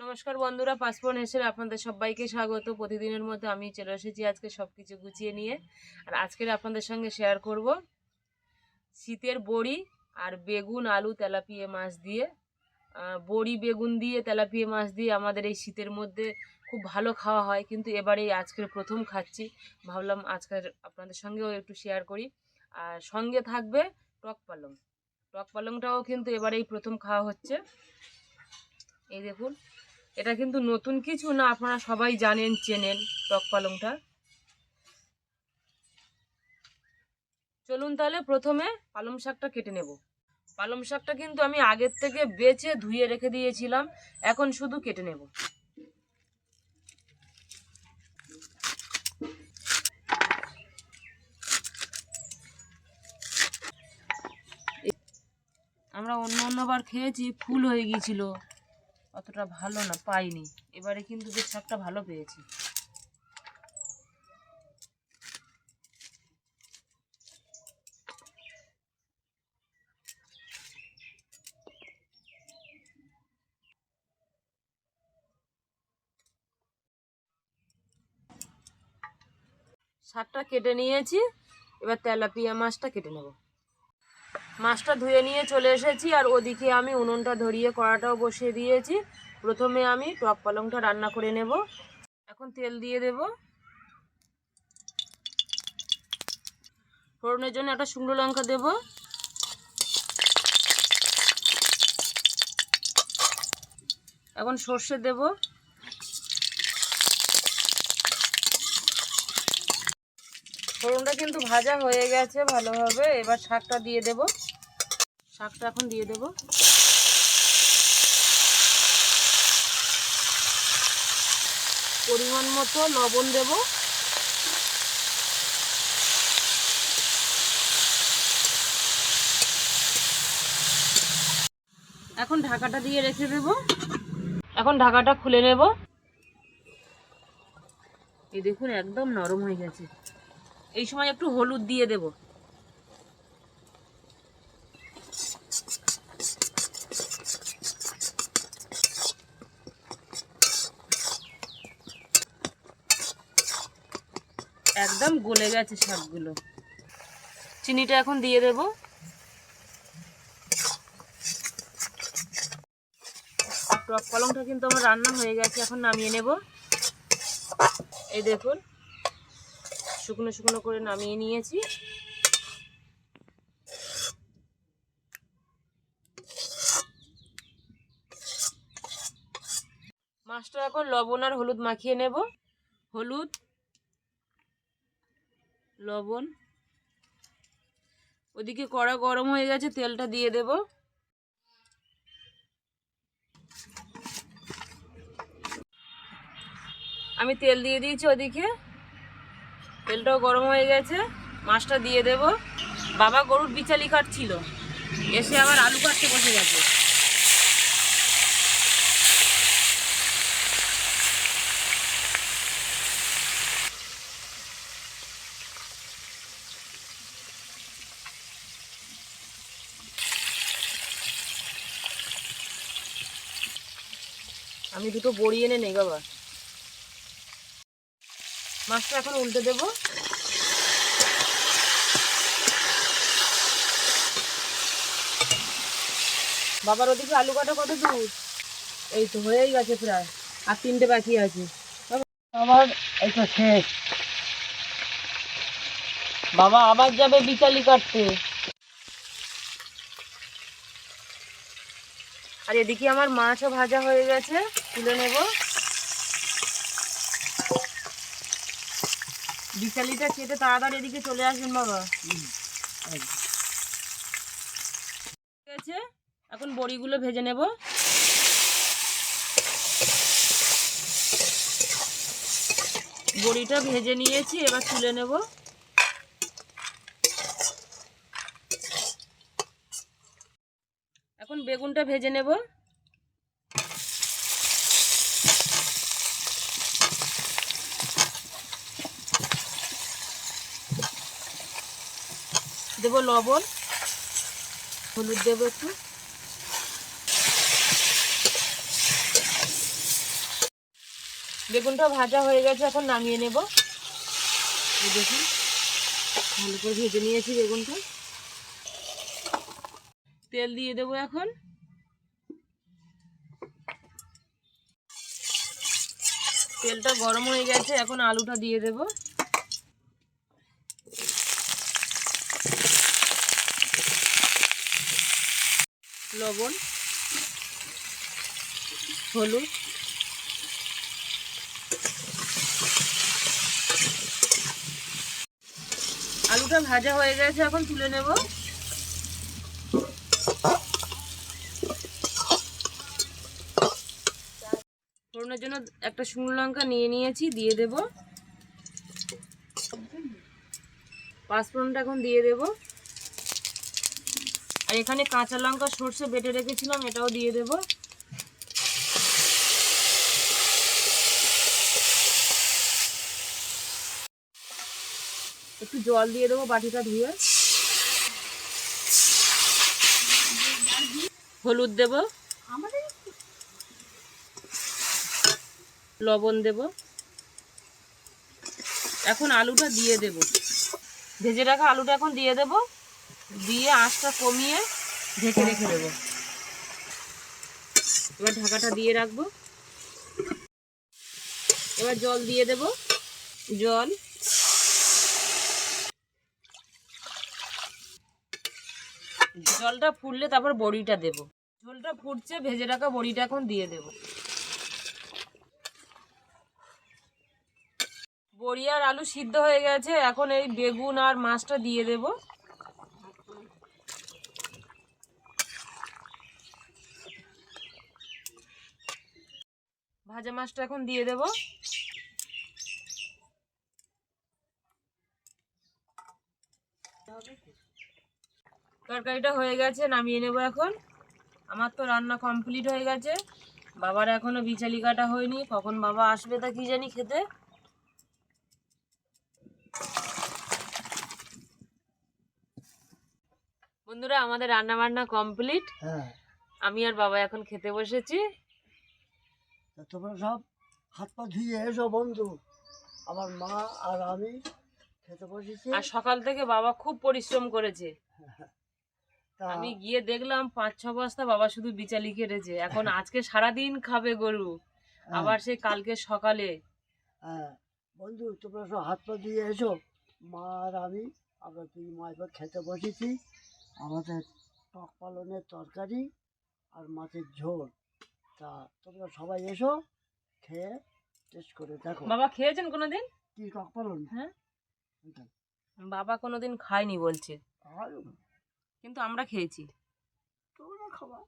নমস্কার বন্ধুরা, পাসপোর্ট হিসেবে আপনাদের সবাইকে স্বাগত। প্রতিদিনের মতো আমি চলে এসেছি আজকে সব কিছু গুছিয়ে নিয়ে। আর আজকের আপনাদের সঙ্গে শেয়ার করব শীতের বড়ি আর বেগুন, আলু, তেলাপিয়া মাছ দিয়ে। বড়ি, বেগুন দিয়ে, তেলাপিয়া মাছ দিয়ে আমাদের এই শীতের মধ্যে খুব ভালো খাওয়া হয়। কিন্তু এবারে আজকের প্রথম খাচ্ছি। ভাবলাম আজকের আপনাদের সঙ্গেও একটু শেয়ার করি। আর সঙ্গে থাকবে টক পালং। টক পালংটাও কিন্তু এবারেই প্রথম খাওয়া হচ্ছে। এই দেখুন এটা কিন্তু নতুন কিছু না, আপনারা সবাই জানেন, চেনেন, টক পালংটা। চলুন তাহলে প্রথমে পালং শাকটা কেটে নেব। পালং শাকটা কিন্তু আমি আগের থেকে বেছে ধুয়ে রেখে দিয়েছিলাম, এখন শুধু কেটে নেব। আমরা অন্য অন্যবার খেয়েছি, ফুল হয়ে গিয়েছিল। অতটা ভালো না, পাইনি। এবারে কিন্তু বেশ শাকটা ভালো পেয়েছি। শাকটা কেটে নিয়েছি, এবার তেলাপিয়া মাছটা কেটে নেব। মাছটা ধুয়ে নিয়ে চলে এসেছি, আর ওদিকে আমি উনুনটা ধরিয়ে কড়াটাও বসিয়ে দিয়েছি। প্রথমে আমি টক পালংটা রান্না করে নেব। এখন তেল দিয়ে দেব। ফোড়নের জন্য একটা শুকনো লঙ্কা দেব। এখন সর্ষে দেব। ফোড়নটা কিন্তু ভাজা হয়ে গেছে ভালোভাবে। এবার শাকটা দিয়ে দেব। শাকটা এখন দিয়ে দেব। পরিমাণ মতো লবণ দেব। এখন ঢাকাটা দিয়ে রেখে দেব। এখন ঢাকাটা খুলে নেব। এই দেখুন, একদম নরম হয়ে গেছে। এই সময় একটু হলুদ দিয়ে দেব। একদম গলে গেছে শাকগুলো চিনিটা এখন দিয়ে দেব। টক কলমটা কিন্তু আমার রান্না হয়ে গেছে, এখন নামিয়ে নেব। এই দেখুন, শুকনো শুকনো করে নামিয়ে নিয়েছি। মাছটা এখন লবণ আর হলুদ মাখিয়ে নেব। হলুদ লবণ। ওদিকে কড়া গরম হয়ে গেছে, তেলটা দিয়ে দেব। আমি তেল দিয়ে দিয়েছি ওদিকে। তেলটাও গরম হয়ে গেছে, মাছটা দিয়ে দেব। বাবা গরুর বিচালি কাটছিল এসে আবার আলু কাটতে বসে গেছে। আমি দুটো বড়ি এনে নেই বাবা মাছটা এখন উল্টে দেবো। বাবার ওদিকে আলু কাটা কত দূর? এই তো হয়েই গেছে প্রায়। আর তিনটে বাকি আছে। আবার এই তো শেষ। বাবা আবার যাবে বিচালি কাটতে। আর এদিকে আমার মাছও ভাজা হয়ে গেছে, তুলে নেব। বিশালিটা কেটে তাড়াতাড়ি এদিকে চলে আসবেন বাবা। ঠিক আছে এখন বড়িগুলো ভেজে নেব। বড়িটা ভেজে নিয়েছি, এবার তুলে নেব এখন বেগুনটা ভেজে নেব। দেব লবণ, হলুদ দেবো একটু। বেগুনটা ভাজা হয়ে গেছে, এখন নামিয়ে নেব। দেখুন, ভালো করে ভেজে নিয়েছি বেগুনটা। তেল দিয়ে দেবো এখন। তেলটা গরম হয়ে গেছে, এখন আলুটা দিয়ে দেব। লবণ, হলুদ। আলুটা ভাজা হয়ে গেছে, এখন তুলে নেব। ফোড়নের জন্য একটা শুকনো লঙ্কা নিয়ে নিয়েছি, দিয়ে দেব। পাঁচফোড়নটা এখন দিয়ে দেব। আর এখানে কাঁচা লঙ্কা সর্ষে বেটে রেখেছিলাম, এটাও দিয়ে দেব। একটু জল দিয়ে দেবো বাটিটা ধুয়ে। হলুদ দেব। লবণ দেব। এখন আলুটা দিয়ে দেব। ভেজে রাখা আলুটা এখন দিয়ে দেব। দিয়ে আঁচটা কমিয়ে ঢেকে রেখে দেব। এবার ঢাকাটা দিয়ে রাখব। এবার জল দিয়ে দেব। জল। জলটা ফুটলে তারপর বড়িটা দেব। ঝোলটা ফুটছে, ভেজে রাখা বড়িটা এখন দিয়ে দেব। আর আলু সিদ্ধ হয়ে গেছে, এখন এই বেগুন আর মাছটা দিয়ে দেব। ভাজা মাছটা এখন দিয়ে দেব। তরকারিটা হয়ে গেছে, নামিয়ে নেব এখন। আমার তো রান্না কমপ্লিট হয়ে গেছে। বাবার এখনও বিচালি কাটা হয়নি। কখন বাবা আসবে তা কি জানি খেতে। বন্ধুরা আমাদের রান্না বান্না কমপ্লিট। হ্যাঁ। আমি আর বাবা এখন খেতে বসেছি। তোমরা সব হাত পা ধুয়ে এসো বন্ধু। আমার মা আর আমি খেতে বসেছি। আর সকাল থেকে বাবা খুব পরিশ্রম করেছে। আমি গিয়ে দেখলাম পাঁচ ছ বস্তা বাবা শুধু বিচালি কেটেছে এখন আজকে সারাদিন খাবে গরু। হ্যাঁ, আবার সেই কালকে সকালে হ্যাঁ। বন্ধু তোমরা সব হাত পা দিয়ে এসো। মা আর আমি আমরা তুই মা এবার খেতে বসেছি। আমাদের টক পালনের তরকারি আর মাছের ঝোল। তা তোমরা সবাই এসো খেয়ে টেস্ট করে দেখো। বাবা খেয়েছেন কোনোদিন? কি টক পালন? হ্যাঁ। বাবা কোনোদিন খায়নি বলছে। কিন্তু আমরা খেয়েছি। তোমরা খাবা।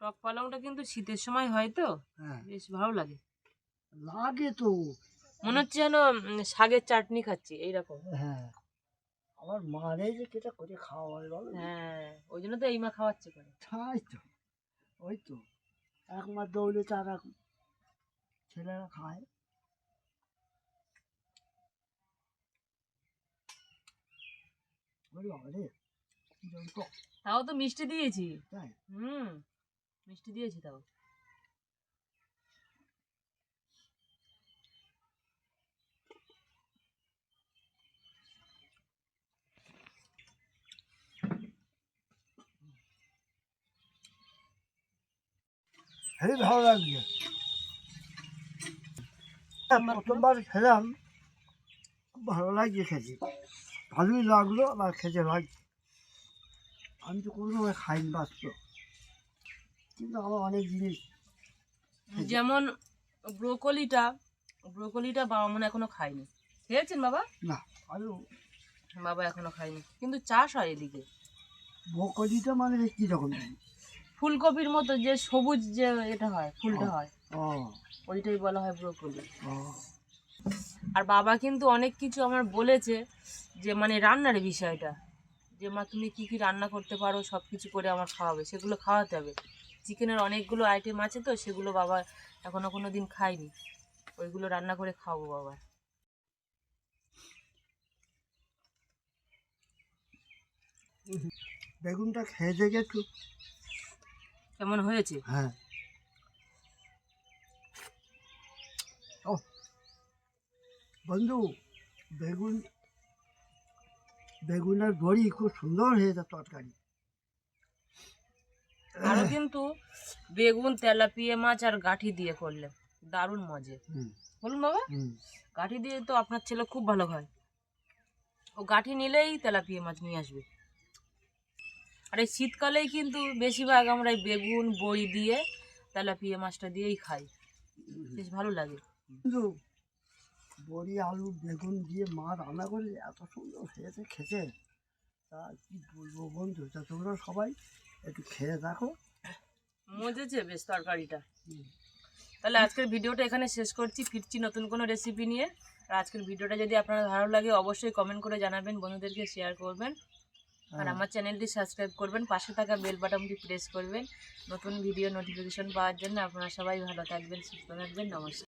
টক পালংটা কিন্তু শীতের সময় হয় তো। হ্যাঁ। বেশ ভালো লাগে। লাগে তো। মনে হচ্ছে যেন শাকের চাটনি খাচ্ছি এইরকম। হ্যাঁ। আমার মারে যে কেটা করে খাওয়া হয় বলো হ্যাঁ ওই জন্য তো এই মা খাওয়াচ্ছে করে তাই তো ওই তো। এক মাস দৌড়ে তার এক ছেলেরা খায়। তাও তো মিষ্টি দিয়েছি। তাই? হুম মিষ্টি দিয়েছি তাও। হেবি ভালো লাগছে প্রথমবার খেলাম ভালো লাগছে খেতে ভালোই লাগল আবার খেতে লাগছে। আমি তো কোনো সময় খাইনি বাঁচত কিন্তু আমার অনেক জিনিস যেমন ব্রোকলিটা ব্রোকলিটা বাবা মনে এখনও খায়নি। খেয়েছেন বাবা? না আরও বাবা এখনও খায়নি। কিন্তু চাষ হয় এদিকে। বকলিটা মানে কী রকম জিনিস? ফুলকপির মতো যে সবুজ যে এটা হয় ফুলটা হয় ওইটাই বলা হয় ব্রোকলি। আর বাবা কিন্তু অনেক কিছু আমার বলেছে যে মানে রান্নার বিষয়টা যে মা তুমি কি কি রান্না করতে পারো সব কিছু করে আমার খাওয়াবে সেগুলো খাওয়াতে হবে। চিকেনের অনেকগুলো আইটেম আছে তো সেগুলো বাবা এখনও কোনো দিন খায়নি। ওইগুলো রান্না করে খাওয়াবো বাবা। বেগুনটা খেয়ে দেখে একটু কেমন হয়েছে? হ্যাঁ। ও। বন্ধু বেগুন বেগুনের বড়ি খুব সুন্দর হয়েছে তরকারি। আরও কিন্তু বেগুন তেলাপিয়া মাছ আর গাঠি দিয়ে করলে দারুণ মজে। হুম, বলুন বাবা। গাঠি দিয়ে তো আপনার ছেলে খুব ভালো খায়। ও গাঠি নিলেই তেলাপিয়া মাছ নিয়ে আসবে। আর এই শীতকালেই কিন্তু বেশিরভাগ আমরা এই বেগুন বড়ি দিয়ে তেলাপিয়া মাছটা দিয়েই খাই। বেশ ভালো লাগে। কিন্তু বড়ি আলু বেগুন দিয়ে মা রান্না করে এত সুন্দর হয়েছে খেতে তা কি বলব বন্ধু? তা তোমরা সবাই একটু খেয়ে দেখো। মজেছে বেশ তরকারিটা। তাহলে আজকের ভিডিওটা এখানে শেষ করছি। ফিরছি নতুন কোনো রেসিপি নিয়ে। আর আজকের ভিডিওটা যদি আপনার ভালো লাগে অবশ্যই কমেন্ট করে জানাবেন বন্ধুদেরকে শেয়ার করবেন। আর হ্যাঁ। আমার চ্যানেলটি সাবস্ক্রাইব করবেন পাশে থাকা বেল বাটনটি প্রেস করবেন নতুন ভিডিও নোটিফিকেশন পাওয়ার জন্য আপনারা সবাই ভালো থাকবেন সুস্থ থাকবেন নমস্কার